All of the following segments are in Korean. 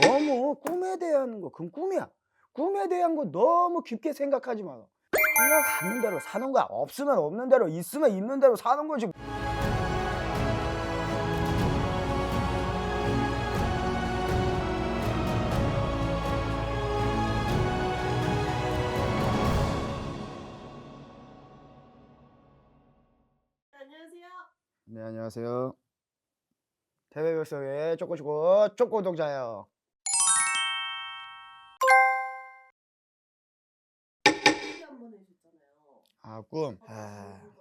너무 꿈에 대한 거 그건 꿈이야. 꿈에 대한 거 너무 깊게 생각하지 마. 흘러가는 대로 사는 거야. 없으면 없는 대로 있으면 있는 대로 사는 거지. 안녕하세요. 네 안녕하세요. 대외별속의 쪼꼬쪼꼬 쪼꼬동자예요 아 꿈. 아, 아,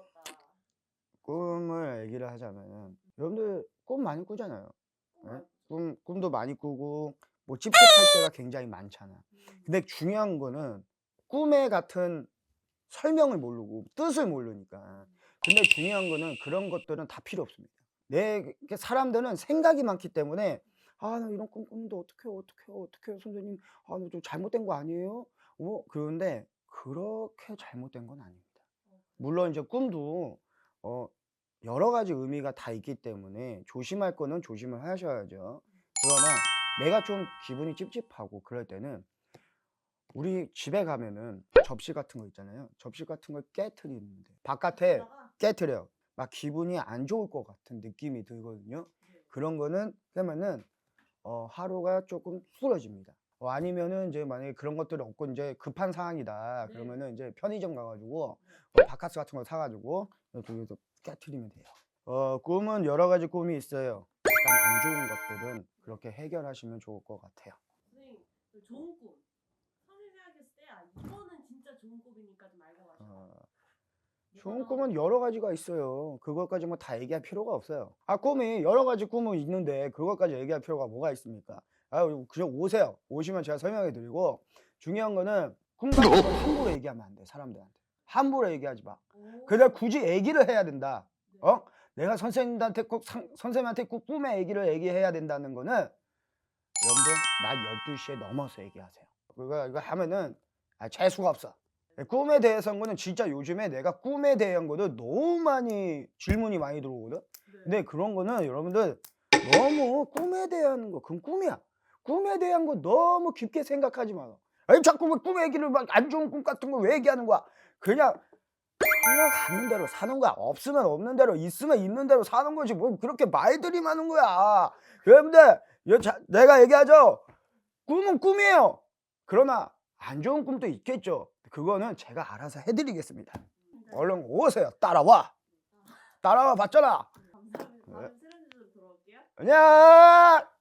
꿈을 얘기를 하자면 여러분들 꿈 많이 꾸잖아요. 네? 꿈 꿈도 많이 꾸고 뭐 찝찝할 때가 굉장히 많잖아. 근데 중요한 거는 꿈에 같은 설명을 모르고 뜻을 모르니까. 근데 중요한 거는 그런 것들은 다 필요 없습니다. 내 사람들은 생각이 많기 때문에 아 나 이런 꿈 꿨는데 어떻게 어떻게 어떻게 선생님 아 나 좀 잘못된 거 아니에요? 어 그런데 그렇게 잘못된 건 아닙니다. 물론 이제 꿈도 어 여러 가지 의미가 다 있기 때문에 조심할 거는 조심을 하셔야죠. 그러나 내가 좀 기분이 찝찝하고 그럴 때는 우리 집에 가면은 접시 같은 거 있잖아요. 접시 같은 걸 깨트리는데 바깥에 그러다가 깨트려요. 막 기분이 안 좋을 것 같은 느낌이 들거든요. 그런 거는 그러면은 어, 하루가 조금 풀어집니다. 어, 아니면은 이제 만약에 그런 것들이 없고 이제 급한 상황이다. 네. 그러면은 이제 편의점 가가지고 네. 어, 바카스 같은 거 사가지고 거기서 깨트리면 돼요. 어, 꿈은 여러 가지 꿈이 있어요. 약간 안 좋은 것들은 그렇게 해결하시면 좋을 것 같아요. 선생님 그 좋은 꿈. 선생님 생각했을 때 아, 이거는 진짜 좋은 꿈이니까 좀 알고 가시죠. 어, 좋은 꿈은 여러 가지가 있어요. 그것까지 뭐 다 얘기할 필요가 없어요. 아, 꿈이 여러 가지 꿈은 있는데 그것까지 얘기할 필요가 뭐가 있습니까? 아, 그냥 오세요. 오시면 제가 설명해 드리고 중요한 거는 꿈 같은 건 함부로 얘기하면 안 돼, 사람들한테. 함부로 얘기하지 마. 오. 그냥 굳이 얘기를 해야 된다. 네. 어? 내가 선생님한테 꼭 상- 선생님한테 꼭 꿈의 얘기를 얘기해야 된다는 거는 여러분들 낮 12시에 넘어서 얘기하세요. 그거 이거 하면은 아, 재수가 없어. 꿈에 대해서는 거는 진짜 요즘에 내가 꿈에 대한 거는 너무 많이 질문이 많이 들어오거든. 네. 근데 그런 거는 여러분들 너무 꿈에 대한 거 그건 꿈이야. 꿈에 대한 거 너무 깊게 생각하지 마. 아니 자꾸 왜꿈 얘기를 막 안 좋은 꿈 같은 거 왜 얘기하는 거야? 그냥 흘러가는 대로 사는 거야. 없으면 없는 대로, 있으면 있는 대로 사는 거지. 뭐 그렇게 말들이 많은 거야. 여러분들, 내가 얘기하죠. 꿈은 꿈이에요. 그러나 안 좋은 꿈도 있겠죠. 그거는 제가 알아서 해드리겠습니다. 네. 얼른 오세요. 따라와. 따라와 봤잖아. 감사합니다. 네. 안녕.